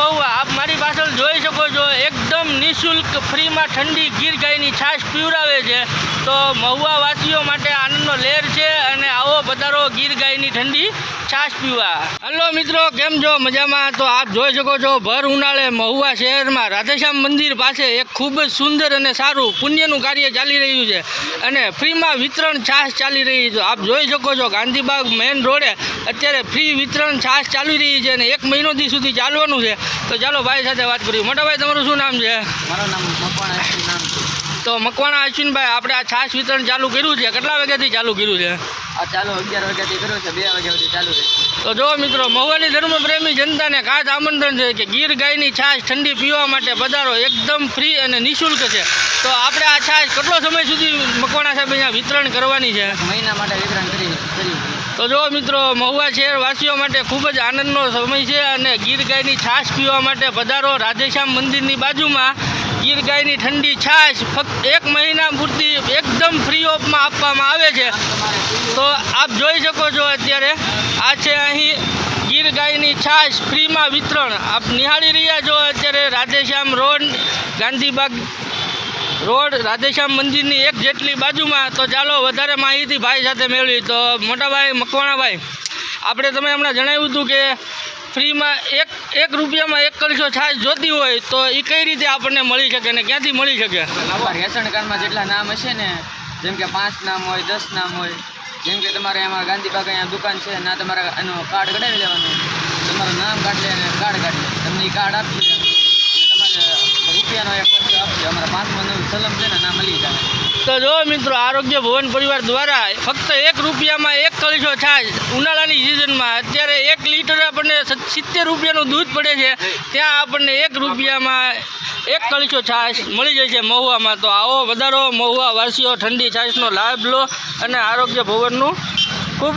મહુવા આપ મારી પાસે જોઈ શકો છો, એકદમ નિઃશુલ્ક ફ્રીમાં ઠંડી ગીર ગાયની છાશ પીવડાવે છે. તો મહુવાવાસીઓ માટે આનંદનો લહેર છે. પધારો ગીર ગાયની ઠંડી, છાશ પીવા. હલો મિત્રો, કેમ છો? મજામાં? તો આપ જોઈ શકો છો, ભર ઉનાળે મહુવા શહેરમાં રાધેશ્યામ મંદિર પાસે એક ખૂબ જ સુંદર અને સારું પુણ્યનું કાર્ય ચાલી રહ્યું છે અને ફ્રીમાં વિતરણ છાશ ચાલી રહી છે. આપ જોઈ શકો છો, ગાંધીબાગ મેઇન રોડે અત્યારે ફ્રી વિતરણ છાશ ચાલી રહી છે અને એક મહિનો દી સુધી ચાલવાનું છે. તો ચાલો ભાઈ સાથે વાત કરીએ. મોટા ભાઈ, તમારું શું નામ છે? મારું નામ મકવાણા એસટી નામ છે તો મકવાણા અશ્વિનભાઈ આપણે આ છાશ વિતરણ ચાલુ કર્યું છે. કેટલા વાગ્યાથી ચાલુ કર્યું છે? આ ચાલુ અગિયાર વાગ્યાથી કર્યું છે બે વાગ્યા સુધી ચાલુ રહેશે તો જો મિત્રો મહુવાની ધર્મપ્રેમી જનતાને ખાસ આમંત્રણ છે કે ગીર ગાયની છાશ ઠંડી પીવા માટે પધારો એકદમ ફ્રી અને નિઃશુલ્ક છે. તો આપણે આ છાશ કેટલો સમય સુધી મકવાણા સાહેબ અહીંયા વિતરણ કરવાની છે? મહિના માટે વિતરણ કરી તો જો મિત્રો મહુવા શહેર વાસીઓ માટે ખૂબ જ આનંદનો સમય છે અને ગીર ગાયની છાશ પીવા માટે પધારો રાધેશ્યામ મંદિરની બાજુમાં. ગીર ગાયની ઠંડી છાશ ફક્ત એક મહિના પૂરતી એકદમ ફ્રી ઓફમાં આપવામાં આવે છે. તો આપ જોઈ શકો છો અત્યારે, આ છે અહીં ગીર ગાયની છાશ ફ્રીમાં વિતરણ. આપ નિહાળી રહ્યા છો અત્યારે રાધેશ્યામ રોડ, ગાંધીબાગ રોડ, રાધેશ્યામ મંદિરની એક જેટલી બાજુમાં. તો ચાલો વધારે માહિતી ભાઈ સાથે મેળવી. તો મોટાભાઈ, મકવાણાભાઈ, આપણે તમે હમણાં જણાવ્યું હતું કે ફ્રીમાં એક એક રૂપિયામાં એક કલશો છાશ જોતી હોય તો એ કઈ રીતે આપણને મળી શકે ને ક્યાંથી મળી શકે? રેશન કાર્ડમાં જેટલા નામ હશે ને, જેમ કે પાંચ નામ હોય, દસ નામ હોય, જેમ કે તમારે એમાં ગાંધીબાગ અહીંયા દુકાન છે, ના તમારે એનું કાર્ડ કઢાવી લેવાનું. તમારું નામ કાઢ લે અને કાર્ડ કાઢ લે. તમને એ કાર્ડ આપશે તમારે રૂપિયાનો એક ખર્ચો આપશે અમારા પાંચમાં નવું સલમ છે ને ના મળી જાય. તો જો મિત્રો, આરોગ્ય ભવન પરિવાર દ્વારા ફક્ત એક રૂપિયામાં એક કલશો છાશ ઉનાળાની સિઝનમાં અત્યારે એક લીટર આપણને સિત્તેર રૂપિયાનું દૂધ પડે છે. ત્યાં આપણને એક રૂપિયામાં એક કલશો છાશ મળી જશે મહુવામાં. તો આવો વધારો, મહુવા વાસીઓ, ઠંડી છાશનો લાભ લો અને આરોગ્ય ભવનનું ખૂબ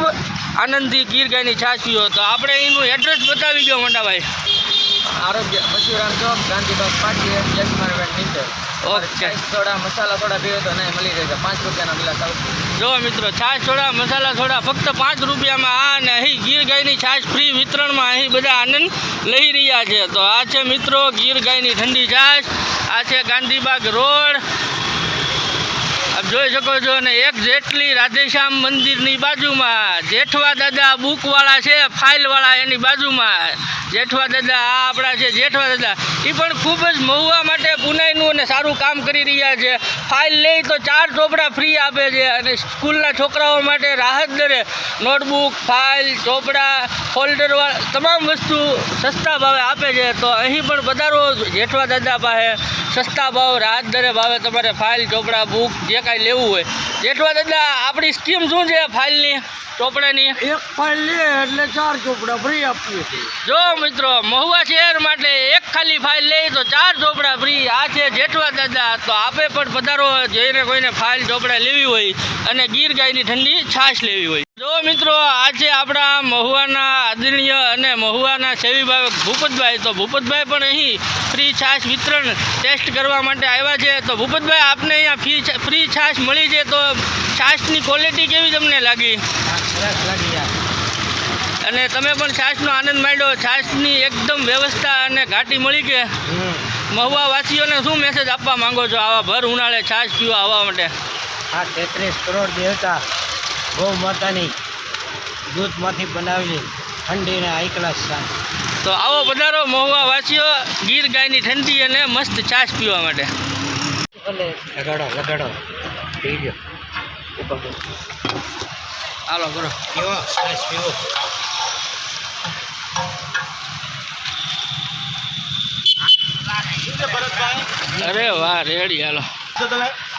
આનંદથી ગીર ગાયની છાશ પીવો તો આપણે એનું એડ્રેસ બતાવી દો મોટાભાઈ આરોગ્ય પશુરામ ચોક ગાંધીબાગ પાટીએ યસ માર્કેટ નીચે ઓકે. સોડા મસાલા સોડા પીવે તો નહીં મળી રહેશે પાંચ રૂપિયાનો ગ્લાસ આવશે જો મિત્રો છાશ સોડા મસાલા સોડા ફક્ત પાંચ રૂપિયામાં આ અને અહીં ગીર ગાયની છાશ ફ્રી વિતરણમાં અહીં બધા આનંદ લઈ રહ્યા છે. તો આ છે મિત્રો ગીર ગાયની ઠંડી છાશ આ છે ગાંધીબાગ રોડ. આપ જોઈ શકો છો અને એક જેટલી રાધેશ્યામ મંદિરની બાજુમાં જેઠવા દાદા બુકવાળા છે, ફાઇલવાળા એની બાજુમાં. જેઠવા દાદા, આ આપણા છે, જેઠવા દાદા. એ પણ ખૂબ જ મહુવા માટે પુનાઈનું અને સારું કામ કરી રહ્યા છે. ફાઇલ લે તો ચાર ચોપડા ફ્રી આપે છે અને સ્કૂલના છોકરાઓ માટે રાહત દરે. નોટબુક, ફાઇલ, ચોપડા ફોલ્ડર તમામ વસ્તુ સસ્તા ભાવે આપે છે. તો અહીં પણ પધારો જેઠવા દાદા પાસે. સસ્તા ભાવ, રાહત દરે ભાવે તમારે ફાઇલ, ચોપડા, બુક જે કાંઈ લેવું હોય. જેઠવા દાદા આપણી સ્કીમ શું છે ફાઇલની? ચોપડાની? એક ફાઇલ લે એટલે ચાર ચોપડા ફ્રી આપીએ. છીએ જો મિત્રો મહુવા શહેર માટે એક ખાલી ફાઇલ લે તો ચાર ચોપડા ફ્રી આ છે જેઠવા દાદા તો આપે પણ પધારો જઈને કોઈને ફાઇલ ચોપડા લેવી હોય અને ગીર ગાયની ઠંડી છાશ લેવી હોય. જો મિત્રો આજે આપણા મહુવાના આદરણીય અને મહુવાના સેવીભાઈ ભૂપતભાઈ. તો ભૂપતભાઈ પણ અહીં ફ્રી છાશ વિતરણ ટેસ્ટ કરવા માટે આવ્યા છે. તો ભૂપતભાઈ, આપને અહીંયા ફ્રી ફ્રી છાશ મળી છે તો છાશની ક્વોલિટી કેવી તમને લાગી? અને તમે પણ છાશનો આનંદ માંડ્યો છાશની એકદમ વ્યવસ્થા અને ઘાટી મળી કે? મહુવા વાસીઓને શું મેસેજ આપવા માંગો છો? આવા ભર ઉનાળે છાશ પીવા આવવા માટે? આ તેત્રીસ કરોડ દેવતા ગૌ માતાની દૂધમાંથી બનાવેલી ઠંડી અને હાઈ ક્લાસ છાશ તો આવો પધારો મહુવા વાસીઓ ગીર ગાયની ઠંડી અને મસ્ત છાશ પીવા માટે. લગાડો લગાડો. પી ગયો હાલો કરો પીવો છાશ પીવો. અરે વાહ રેડી હાલો.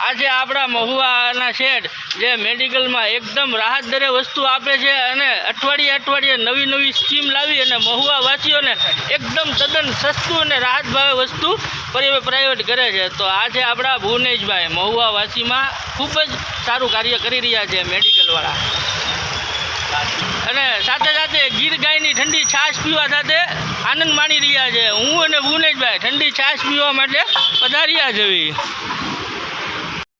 આજે આપણા મહુવાના શેઠ જે મેડિકલમાં એકદમ રાહત દરે વસ્તુ આપે છે અને અઠવાડિયે અઠવાડિયે નવી નવી સ્કીમ લાવી અને મહુવા વાસીઓને એકદમ તદ્દન સસ્તું અને રાહત ભાવે વસ્તુ પ્રાઇવેટ કરે છે. તો આજે આપણા ભુવનેશભાઈ મહુવા વાસીમાં ખૂબ જ સારું કાર્ય કરી રહ્યા છે મેડિકલવાળા. અને સાથે સાથે ગીર ગાયની ઠંડી છાશ પીવા સાથે આનંદ માણી રહ્યા છે. હું અને ભુવનેશભાઈ ઠંડી છાશ પીવા માટે પધાર્યા જવી